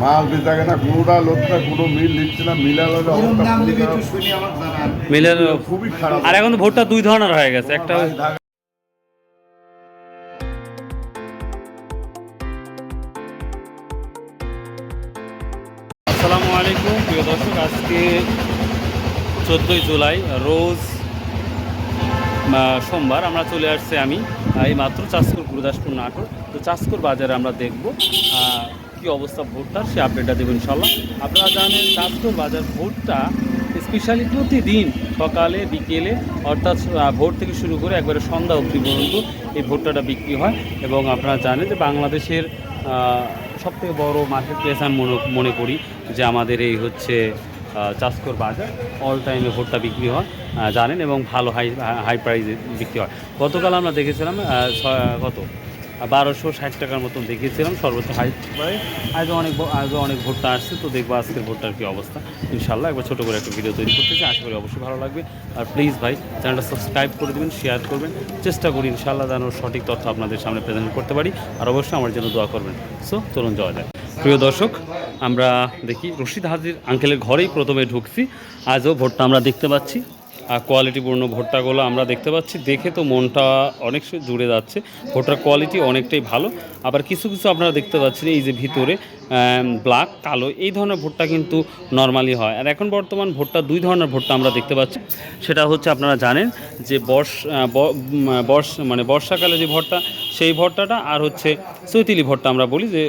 মাল কোনোটা কোনো মিল দিচ্ছে না খুবই খারাপ। আর এখন ভোটটা দুই ধরনের হয়ে গেছে একটা আসসালামু আলাইকুম প্রিয় দর্শক আজকে চোদ্দোই জুলাই রোজ সোমবার আমরা চলে আসছি আমি এই মাত্র চাষকুর গুরুদাসপুর নাটোর। তো চাষকুর বাজারে আমরা দেখব কি অবস্থা ভোটটার, সে আপডেটটা দেবো ইনশাল্লাহ আপনারা জানেন চাষকুর বাজার ভোটটা স্পেশালি প্রতিদিন সকালে, বিকেলে, অর্থাৎ ভোর থেকে শুরু করে একবারে সন্ধ্যা অবধি পর্যন্ত এই ভুট্টাটা বিক্রি হয়। এবং আপনারা জানেন যে বাংলাদেশের সব থেকে বড় মার্কেট প্লেস আমি মনে মনে করি যে আমাদের এই হচ্ছে চাষকর বাজার অল টাইমে ভুট্টা বিক্রি হয় জানেন, এবং ভালো হাই হাই প্রাইসে বিক্রি হয়। গতকাল আমরা দেখেছিলাম কত? বারোশো ষাট টাকার মতন দেখিয়েছিলাম, সর্বোচ্চ হাই আজও অনেক আজও অনেক ভোটটা আসছে, তো দেখব আজকের ভোটটার কী অবস্থা। ইনশাল্লাহ একবার ছোটো করে একটা ভিডিও তৈরি করতেছি আশা করি অবশ্যই ভালো লাগবে। আর প্লিজ ভাই চ্যানেলটা সাবস্ক্রাইব করে দেবেন শেয়ার করবেন। চেষ্টা করি ইনশাল্লাহ যেন সঠিক তথ্য আপনাদের সামনে প্রেজেন্ট করতে পারি। আর অবশ্যই আমার জন্য দোয়া করবেন। সো চলুন যাওয়া যায় প্রিয় দর্শক, আমরা দেখি, রশিদ হাজির আঙ্কেলের ঘরেই প্রথমে ঢুকছি। আজও ভোটটা আমরা দেখতে পাচ্ছি। কোয়ালিটিপূর্ণ ভুট্টাগুলো আমরা দেখতে পাচ্ছি। দেখে তো মনটা অনেক জুড়ে যাচ্ছে। ভুট্টার কোয়ালিটি অনেকটাই ভালো। আবার কিছু কিছু আপনারা দেখতে পাচ্ছেন এই যে ভিতরে ব্ল্যাক কালো, এই ধরনের ভুট্টা কিন্তু নর্মালি হয়। আর এখন বর্তমান ভুট্টা, দুই ধরনের ভুট্টা আমরা দেখতে পাচ্ছি। সেটা হচ্ছে আপনারা জানেন যে বর্ষ বর্ষ মানে বর্ষাকালে যে ভুট্টা, সেই ভুট্টাটা আর হচ্ছে চৈতিলি ভুট্টা আমরা বলি যে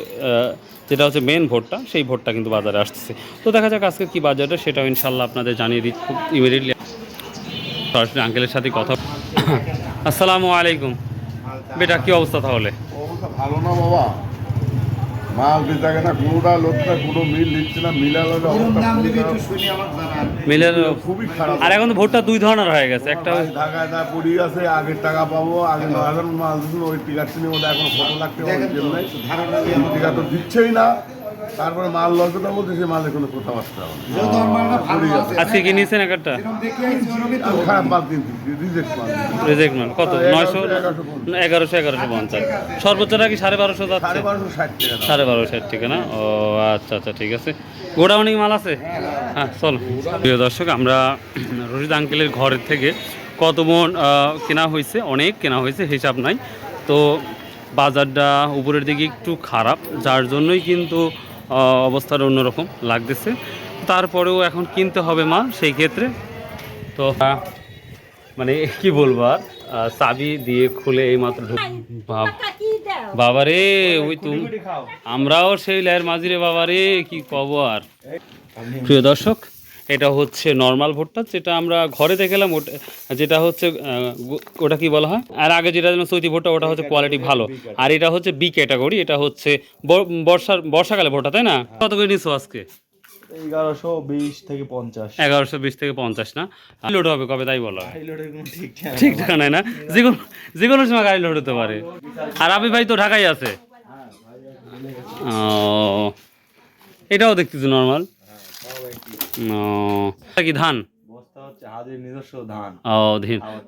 যেটা হচ্ছে মেন ভোটটা, সেই ভোটটা কিন্তু বাজারে আসতেছে। তো দেখা যাক আজকে কী বাজারটা, সেটাও ইনশাল্লাহ আপনাদের জানিয়ে খুব ইমিডিয়েটলি সরাসরি আঙ্কেলের সাথে কথা আসসালামু আলাইকুম। বেটা কি অবস্থা তাহলে? ভালো না বাবা। মাল বেচা কেনা কোনোটা লোকটা কোনো মিল দিচ্ছে না মিলের খুবই খারাপ। আর এখন ভোটটা দুই ধরনের হয়ে গেছে। একটা ঢাকায় পড়ি আছে আগের টাকা পাবো আগে হাজার মাল দিচ্ছিল ওই টিকার চিনি ওটা এখন কত লাখ টাকা দেখেন তো, নাই। ধারণা দিয়ে আমার টিকা তো দিচ্ছেই না। তারপরে মাল লসটা বলতে সেই মালের কোনো হবে আমার মালটা ভালো আছে। আজকে কি নিয়েছেন একটা? তো। খারাপ মাল রিজেক্ট মাল। রিজেক্ট মাল। কত? নয়শো? এগারোশো এগারোশো এগারোশো পঞ্চাশ। সর্বোচ্চটা কি সাড়ে বারোশো সাড়ে যাচ্ছে বারোশো ষাট টাকা সাড়ে বারো ষাট ঠিক না? ও আচ্ছা আচ্ছা ঠিক আছে। গোডাউনিং মাল আছে? হ্যাঁ চলো। প্রিয় দর্শক আমরা রশিদ আঙ্কেলের ঘরের থেকে কত মন কেনা হয়েছে? অনেক কেনা হয়েছে হিসাব নাই। তো বাজারটা উপরের দিকে একটু খারাপ যার জন্যই কিন্তু আহ, অবস্থাটা অন্যরকম লাগতেছে। তারপরেও এখন কিনতে হবে মা সেই ক্ষেত্রে। তো মানে কি বলব আর? চাবি দিয়ে খুলে এই মাত্র বাবারে ওই তুমি আমরাও সেই লেয়ার মাঝিরে বাবারে কি কব আর? প্রিয় দর্শক এটা হচ্ছে নর্মাল ভুট্টা যেটা আমরা ঘরে দেখলাম ওটা যেটা হচ্ছে ওটা কি বলা হয়? আর আগে যেটা যেন চৈতি ভুট্টা ওটা হচ্ছে কোয়ালিটি ভালো। আর এটা হচ্ছে বি ক্যাটাগরি এটা হচ্ছে বর্ষার বর্ষাকালে ভুট্টা তাই না? কত করে নিছো আজকে? এগারোশো বিশ থেকে পঞ্চাশ। এগারোশো বিশ থেকে পঞ্চাশ না? লোড হবে কবে তাই বলা? হয় ঠিক না? যে কোনো যে কোনো সময় গাড়ি লোড হতে পারে। আর আবি ভাই তো ঢাকায় আছে? ও এটাও দেখতেছি নর্মাল কি ধান?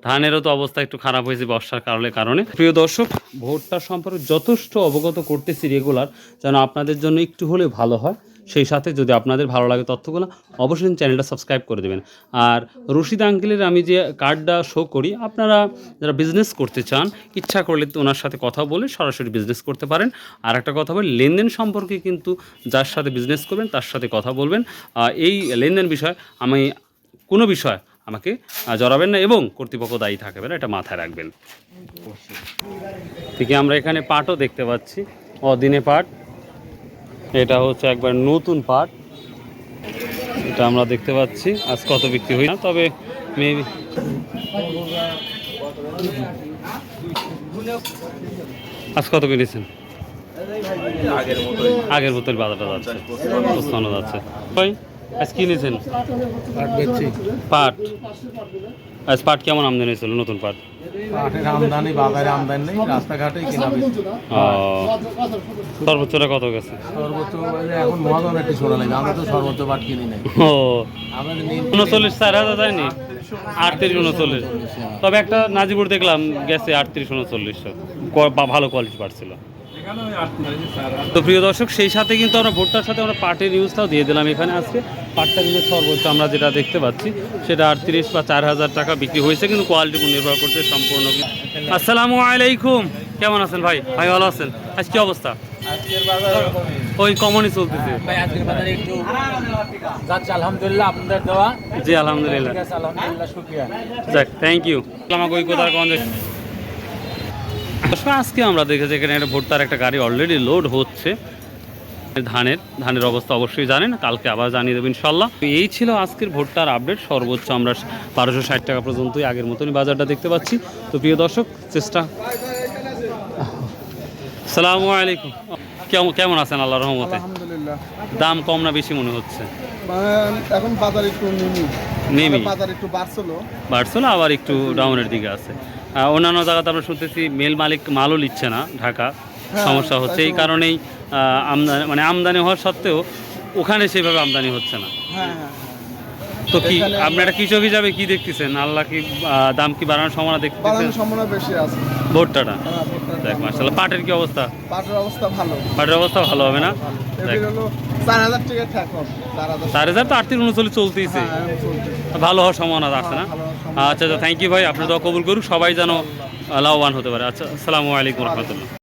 ধানেরও তো অবস্থা একটু খারাপ হয়েছে বর্ষার কারণে কারণে। প্রিয় দর্শক ভোটটা সম্পর্কে যথেষ্ট অবগত করতেছি রেগুলার যেন আপনাদের জন্য একটু হলে ভালো হয়। সেই সাথে যদি আপনাদের ভালো লাগে তথ্যগুলো অবশ্যই চ্যানেলটা সাবস্ক্রাইব করে দেবেন। আর রশিদ আঙ্কেলের আমি যে কার্ডটা শো করি আপনারা যারা বিজনেস করতে চান ইচ্ছা করলে তো ওনার সাথে কথা বলে সরাসরি বিজনেস করতে পারেন। আর একটা কথা বলি লেনদেন সম্পর্কে কিন্তু যার সাথে বিজনেস করবেন তার সাথে কথা বলবেন। এই লেনদেন বিষয় আমি কোনো বিষয় আমাকে জড়াবেন না এবং কর্তৃপক্ষ দায়ী থাকবে না এটা মাথায় রাখবেন। ঠিক আমরা এখানে পাটও দেখতে পাচ্ছি অদিনে পাট এটা হচ্ছে একবার নতুন পাট। এটা আমরা দেখতে পাচ্ছি। আজ কত বিক্রি হই না তবে মেবি আজ কত কিনেছেন? আগের মতোই বোতল বাজারটা যাচ্ছে। যাচ্ছে। ভাই আজ কিনেছেন? পাট। আজ পাট কেমন আমদানি হয়েছিল নতুন পাট? পাটের আমদানি বাজারে আমদানি নেই রাস্তাঘাটে কেনা সর্বোচ্চটা কত গেছে? সর্বোচ্চ এখন মহাজন একটি শোনা লাগে আমরা তো সর্বোচ্চ পাট কিনি নাই। ও আমাদের উনচল্লিশ চার হাজার যায়নি আটত্রিশ উনচল্লিশ তবে একটা নাজিপুর দেখলাম গেছে আটত্রিশ উনচল্লিশশো ভালো কোয়ালিটি পাচ্ছিল তো প্রিয় দর্শক সেই সাথে কিন্তু আমরা ভোটটার সাথে আমরা পাটের নিউজটাও দিয়ে দিলাম এখানে আজকে। পাটটা কিন্তু সর্বোচ্চ আমরা যেটা দেখতে পাচ্ছি সেটা আটত্রিশ বা চার হাজার টাকা বিক্রি হয়েছে কিন্তু কোয়ালিটি উপর নির্ভর করছে সম্পূর্ণ আসসালামু আলাইকুম। কেমন আছেন ভাই? ভাই ভালো আছেন? আজ কি অবস্থা? ওই কমনই চলতেছে। ভাই আজকের বাজারে একটু যাচ্ছে আলহামদুলিল্লাহ আপনাদের দেওয়া। জি আলহামদুলিল্লাহ। আলহামদুলিল্লাহ শুক্রিয়া। যাক থ্যাংক ইউ আমাকে ওই কন আজকে আমরা দেখেছি এখানে একটা ভুট্টার একটা গাড়ি অলরেডি লোড হচ্ছে। ধানের ধানের অবস্থা অবশ্যই জানেন কালকে আবার জানিয়ে দেবেন ইনশাল্লাহ এই ছিল আজকের ভুট্টার আপডেট সর্বোচ্চ আমরা বারোশো ষাট টাকা পর্যন্তই আগের মতনই বাজারটা দেখতে পাচ্ছি। তো প্রিয় দর্শক চেষ্টা। সালামু আলাইকুম। কেমন কেমন আছেন আল্লাহ রহমতে? দাম কম না বেশি মনে হচ্ছে? এখন বাজার একটু নিমি। বাজার একটু বাড়ছিল। বাড়ছিল আবার একটু ডাউনের দিকে আছে। অন্যান্য জায়গাতে আমরা শুনতেছি মেল মালিক মালও নিচ্ছে না ঢাকা। হ্যাঁ, সমস্যা হচ্ছে। এই কারণেই আমদানি মানে আমদানি হওয়ার সত্ত্বেও ওখানে সেভাবে আমদানি হচ্ছে না। হ্যাঁ হ্যাঁ। তো কি আপনারা কৃষক হিসাবে কি দেখতেছেন? আল্লাহ কি দাম কি বাড়ানোর সম্ভাবনা দেখতেছেন? বাড়ানোর সম্ভাবনা বেশি আছে। ভোটটাটা? হ্যাঁ, দেখ দাম। মার্শাল্লাহ পাটের কি অবস্থা? পাটের অবস্থা ভালো। পাটের অবস্থা ভালো হবে না? দেখ। চার হাজার টাকা ঠেকন। চার হাজার তো আর্থিক উনচল্লিশ চলতেইছে হ্যাঁ, চলছে। ভালো হওয়ার সম্ভাবনা আছে না? আচ্ছা আচ্ছা থ্যাংক ইউ ভাই আপনি দোয়া কবুল করুক। সবাই যেন লাভবান হতে পারে। আচ্ছা আসসালামু আলাইকুম রহমতুল্লাহ।